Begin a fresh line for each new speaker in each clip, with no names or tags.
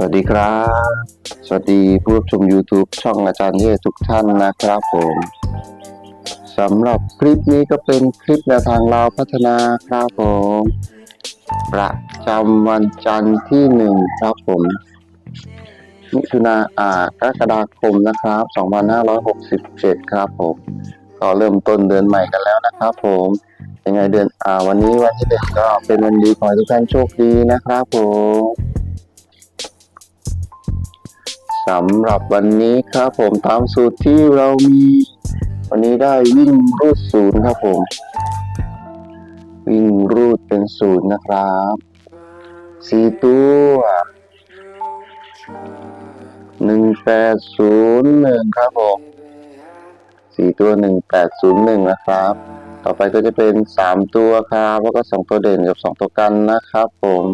วัสดีครับ สวัสดีผู้รับชม YouTube ช่องอาจารย์เย่ทุกท่านนะครับผมสำหรับคลิปนี้ก็เป็นคลิปแนวทางเราพัฒนาครับผม ประจำวันจันทร์ที่หนึ่งครับผมมิถุนาอ่ากรกฎาคมนะครับ 2567 ครับผม ก็เริ่มต้นเดือนใหม่กันแล้วนะครับผมยังไงเดือนอ่าวันนี้วันที่เด็กก็เป็นวันดีขอให้ทุกท่านโชคดีนะครับผม สำหรับวันนี้ครับผมตามสูตรที่เรามี วันนี้ได้วิ่งรูดศูนย์ครับผม วิ่งรูดเป็นศูนย์นะครับสี่ตัวหนึ่งแปดศูนย์หนึ่งครับผมสี่ตัวหนึ่งแปดศูนย์หนึ่งนะครับ ต่อไปก็จะเป็นสามตัวครับ แล้วก็สองตัวเด่นกับสองตัวกันนะครับผม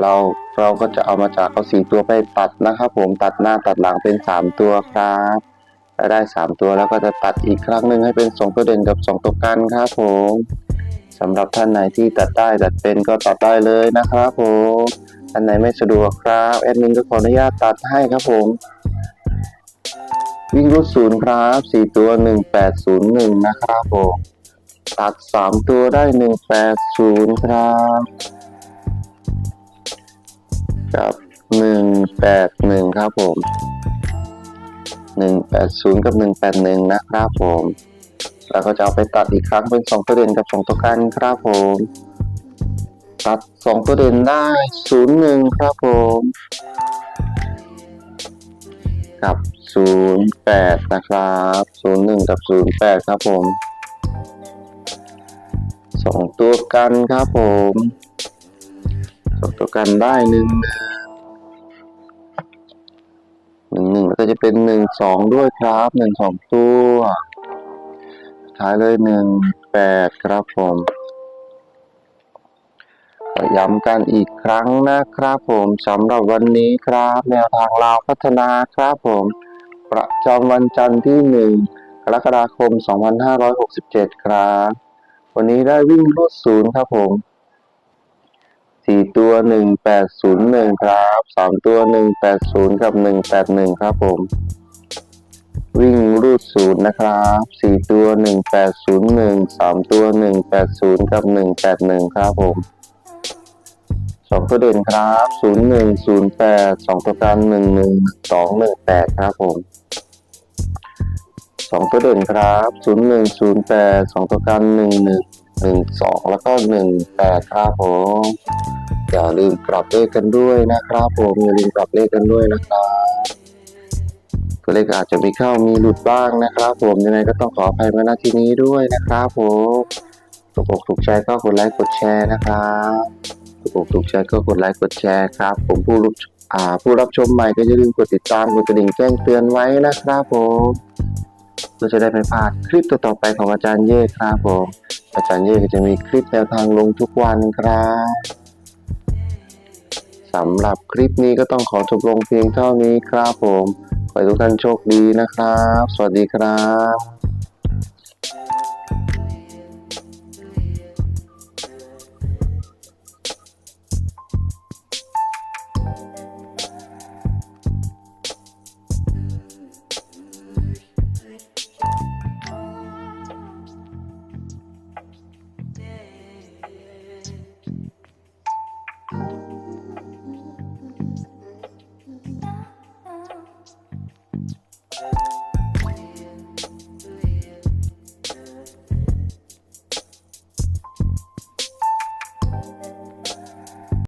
เราเราก็จะเอามาจากเอาสี่ตัวไปตัดนะครับ ผมตัดหน้าตัดหลังเป็นสามตัวครับได้สามตัวแล้วก็จะตัดอีกครั้งหนึ่งให้เป็นสองตัวเด่นกับสองตัวกันครับผมสำหรับท่านไหนที่ตัดได้ตัดเป็นก็ตัดได้เลยนะครับผมท่านไหนไม่สะดวกครับแอดมินก็ขออนุญาตตัดให้ครับผมวิ่งรูดศูนย์ครับสี่ตัวหนึ่งแปดศูนย์หนึ่งนะครับผมตัดสามตัวได้หนึ่งแปดศูนย์ครับ กับหนึ่งแปดหนึ่งครับผมหนึ่งแปดศูนย์กับหนึ่งแปดหนึ่งนะครับผม แล้วก็จะเอาไปตัดอีกครั้งเป็นสองตัวเด่นกับสองตัวกันครับผม ตัดสองตัวเด่นได้ศูนย์หนึ่งครับผม กับศูนย์แปดนะครับศูนย์หนึ่งกับศูนย์แปดครับผมสองตัวกันครับผม สองตัวกันได้หนึ่งหนึ่งหนึ่งแล้วก็จะเป็นหนึ่งสองด้วยครับหนึ่งสองตัวท้ายเลยหนึ่งแปดครับผมย้ำกันอีกครั้งนะครับผมสำหรับวันนี้ครับแนวทางลาวพัฒนาครับผม ประจำวันจันทร์ที่หนึ่งกรกฎาคม 2567 ครับ วันนี้ได้วิ่งรูดศูนย์ครับผม สี่ตัวหนึ่งแปดศูนย์หนึ่งครับสามตัวหนึ่งแปดศูนย์กับหนึ่งแปดหนึ่งครับผม วิ่งรูดศูนย์นะครับสี่ตัวหนึ่งแปดศูนย์หนึ่งสามตัวหนึ่งแปดศูนย์กับหนึ่งแปดหนึ่งครับผมสองตัวเด่นครับศูนย์หนึ่งศูนย์แปดสองตัวกันหนึ่งหนึ่งสองหนึ่งแปดครับผมสองตัวเด่นครับศูนย์หนึ่งศูนย์แปดสองตัวกันหนึ่งหนึ่งหนึ่งสองแล้วก็หนึ่งแปดครับผม อย่าลืมปรับเลขกันด้วยนะครับผมอย่าลืมปรับเลขกันด้วยนะครับตัวเลขอาจจะมีเข้ามีหลุดบ้างนะครับ ผมยังไงก็ต้องขออภัยมาณที่นี้ด้วยนะครับผมถูกอกถูกใจก็กดไลค์กดแชร์นะครับถูกอกถูกใจก็กดไลค์กดแชร์ครับ ผมผู้รับอ่าผู้รับชมใหม่ก็อย่าลืมกดติดตามกดกระดิ่งแจ้งเตือนไว้นะครับผมเพื่อจะได้ไม่พลาดคลิปต่อๆไปของอาจารย์เย่ครับผมอาจารย์เย่ก็จะมีคลิปแนวทางลงทุกวันครับ สำหรับคลิปนี้ก็ต้องขอจบลงเพียงเท่านี้ครับผม ขอให้ทุกท่านโชคดีนะครับ สวัสดีครับ